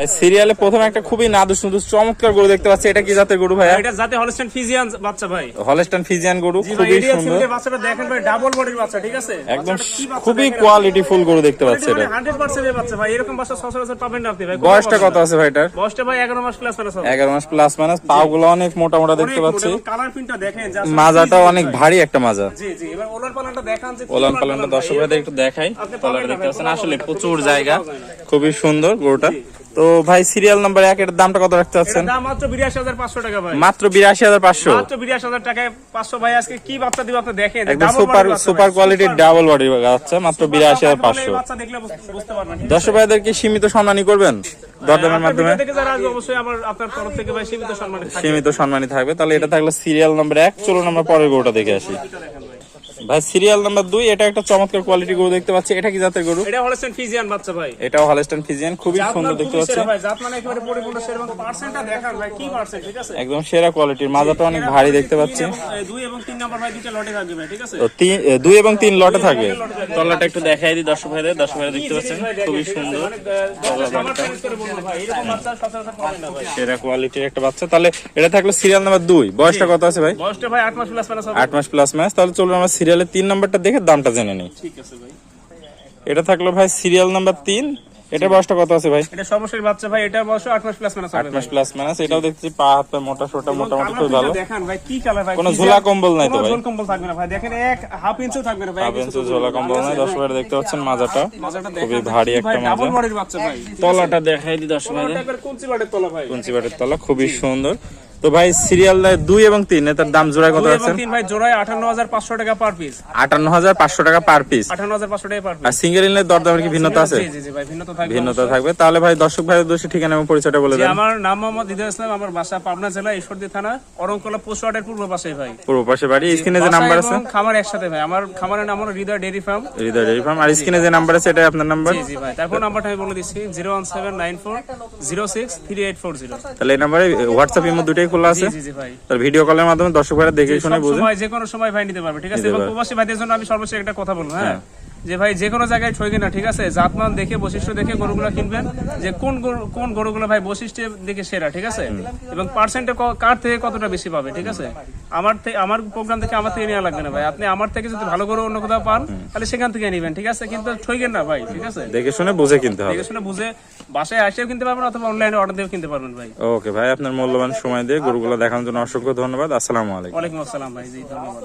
সিরিয়ালে প্রথমে একটা খুবই নাদুস নুদুস চমৎকার গরু দেখতে পাচ্ছি। এটা কি জাতের গরু ভাইয়া? এটা হলস্টেন ফিজিয়ান বাচ্চা ভাই। হলস্টান ফিজিয়ান গরু খুবই সুন্দর। বাচ্চাটা দেখেন ভাই ডাবল বডির বাচ্চা ঠিক আছে? একদম খুবই কোয়ালিটি ফুল গরু দেখতে পাচ্ছি এটা 100% এর বাচ্চা ভাই এরকম বাচ্চা সচরাচর পাবেন না আপনি ভাই বয়সটা কত আছে ভাই এটার? বয়সটা ভাই 11 মাস প্লাস প্লাস হবে এগারো মাস প্লাস মাইনাস পা গুলো অনেক মোটা মোটা দেখতে পাচ্ছি। কালার প্রিন্টটা দেখেন যা মাজাটাও অনেক ভারী একটা মাজা। জি জি এবার ওলার পালানটা দেখান যে ওলান ওলান পালানটা পালান দর্শক একটু দেখাই দেখতে ভাই, পাচ্ছেন। আসলে প্রচুর জায়গা। খুবই সুন্দর গরুটা। তো ভাই সিরিয়াল নাম্বার এক এর দামটা কত রাখতে চাচ্ছেন? এটার দাম মাত্র 82500 টাকা ভাই। মাত্র বিরাশি হাজার পাঁচশো। মাত্র 82000 টাকায় 500 ভাই আজকে কি বাচ্চা দিব আপনি দেখেন একদম সুপার সুপার কোয়ালিটির ডাবল বডি বাচ্চা মাত্র বিরাশি হাজার পাঁচশো? দর্শক ভাইদেরকে সীমিত সম্মানই করবেন? দরদামের মাধ্যমে? সীমিত সম্মানে থাকবে। সীমিত সম্মানই থাকবে। তাহলে এটা থাকল সিরিয়াল নাম্বার এক চলুন আমরা পরের গোটা দেখে আসি। ভাই। সিরিয়াল নাম্বার দুই এটা একটা চমৎকার কোয়ালিটি গরু দেখতে পাচ্ছি। এটা কি জাতের গরু? এটা হলস্টেন ফিজিয়ান বাচ্চা ভাই। এটাও হলস্টাইন ফিজিয়ান খুবই সুন্দর মানে দেখতে পাচ্ছি। ভাই, জাত মানে একেবারে পরিপূর্ণ সেরা। এবং পার্সেন্টটা দেখান ভাই, কি পার্সেন্ট, ঠিক আছে? একদম সেরা কোয়ালিটির মাজাটা অনেক ভারী দেখতে পাচ্ছি। তিন এবং- এ, দুই এবং তিন নাম্বার ভাই দুইটা লটে থাকবে ভাই, ঠিক আছে? তো এবং তিন লটে থাকবে তলাটা একটু দেখাই দিই দর্শক ভাইদের। দর্শক ভাইরা দেখতে পাচ্ছেন খুবই সুন্দর। সেরা কোয়ালিটির একটা বাচ্চা। তাহলে এটা থাকল সিরিয়াল নাম্বার দুই। বয়সটা কত আছে ভাই? বয়সটা ভাই আট মাস প্লাস। আট মাস প্লাস মাস তাহলে চলুন আমরা সিরিয়ালের তিন নাম্বারটা দেখে দামটা জেনে নিই। ঠিক আছে ভাই। এটা থাকল ভাই সিরিয়াল নাম্বার তিন। এটা বয়সটা কত আছে ভাই? এটা সর্বশেষ বাচ্চা ভাই, এটার বয়স মাস প্লাস প্লাস আট মাস প্লাস মাইনাস এটাও দেখছি পা হাত পা মোটা সোটা খুব ভালো। প্রিন্টটা ভাই, কি কালার ভাই, কোনো ঝোলা কম্বল নাই তো ভাই? ঝোল কম্বল থাকবে না ভাই, দেখেন এক হাফ ইঞ্চিও থাকবে না ভাই, হাফ ইঞ্চি ইঞ্চি ঝোলা কম্বল নাই দর্শক দেখতে পাচ্ছেন মাজাটা। মাজাটা খুবই ভারী একটা ডাবল মাজা। বডির বাচ্চা ভাই। তলাটা দেখাই দর্শক বাটের তলা ভাই। কুঞ্চিবাটের তলা? খুবই সুন্দর। তো ভাই সিরিয়াল দুই এবং তিন এটার দাম জোড়ায় কত তিন ভাই জোড়ায় আটান্ন হাজার পাঁচশো টাকা পার পিস আটান্ন হাজার পাঁচশো টাকা পার পিস আটান্ন হাজার পাঁচশো টাকা পার আর সিঙ্গেল দরদামের কি ভিন্নতা আছে? ভাই ভিন্নতা থাকবে তাহলে ভাই দর্শক ভাইয়ের দোষী ঠিকানা এবং পরিচয়টা বলে দেন। আমার নাম মোহাম্মদ ইসলাম আমার বাসা পাবনা জেলা ঈশ্বরদী থানা অরংকলা পোস্টওয়ার্ডের পূর্ব পাশে ভাই। পূর্ব পাশে বাড়ি। স্ক্রিনে যে নাম্বার আছে? খামার একসাথে ভাই। আমার খামারের নাম হলো হৃদয় ফার্ম। হৃদয় ফার্ম। আর স্ক্রিনে যে নাম্বার আছে এটাই আপনার নাম্বার? জি জি ভাই। তারপর নাম্বারটা আমি বলে দিচ্ছি zero one seven nine four zero six three eight four zero. তাহলে এই নাম্বারে হোয়াটসঅ্যাপ ইমো দুটাই খোলা আছে? তাহলে ভিডিও কলের মাধ্যমে দর্শক ভাইরা দেখে শুনে বুঝে। যে কোনো সময় ভাই নিতে পারবে ঠিক আছে? এবং প্রবাসী ভাইদের জন্য আমি সর্বশেষ একটা কথা বলব হ্যাঁ। যে ভাই যে কোনো জায়গায় ঠইকে না ঠিক আছে? জাতমান দেখে বৈশিষ্ট্য দেখে গরুগুলো কিনবেন। যে কোন কোন গরুগুলো ভাই বৈশিষ্ট্য দেখে সেরা ঠিক আছে? এবং পার্সেন্টে কার থেকে কতটা বেশি পাবে ঠিক আছে? আমার থেকে আমার প্রোগ্রাম থেকে আমার থেকে নেওয়া লাগবে না ভাই। আপনি আমার থেকে যদি ভালো গরু অন্য কোথাও পান তাহলে সেখান থেকে নিবেন ঠিক আছে? কিন্তু ঠইকেন না ভাই ঠিক আছে? দেখে শুনে বুঝে কিনতে হবে। দেখে শুনে বুঝে বাসায় আসেও কিনতে পারবেন অথবা অনলাইনে অর্ডার দিয়েও কিনতে পারবেন ভাই। ওকে ভাই আপনার মূল্যবান সময় দিয়ে গরুগুলো দেখানোর জন্য অসংখ্য ধন্যবাদ। আসসালামু আলাইকুম। ওয়ালাইকুম আসসালাম ভাই জি ধন্যবাদ।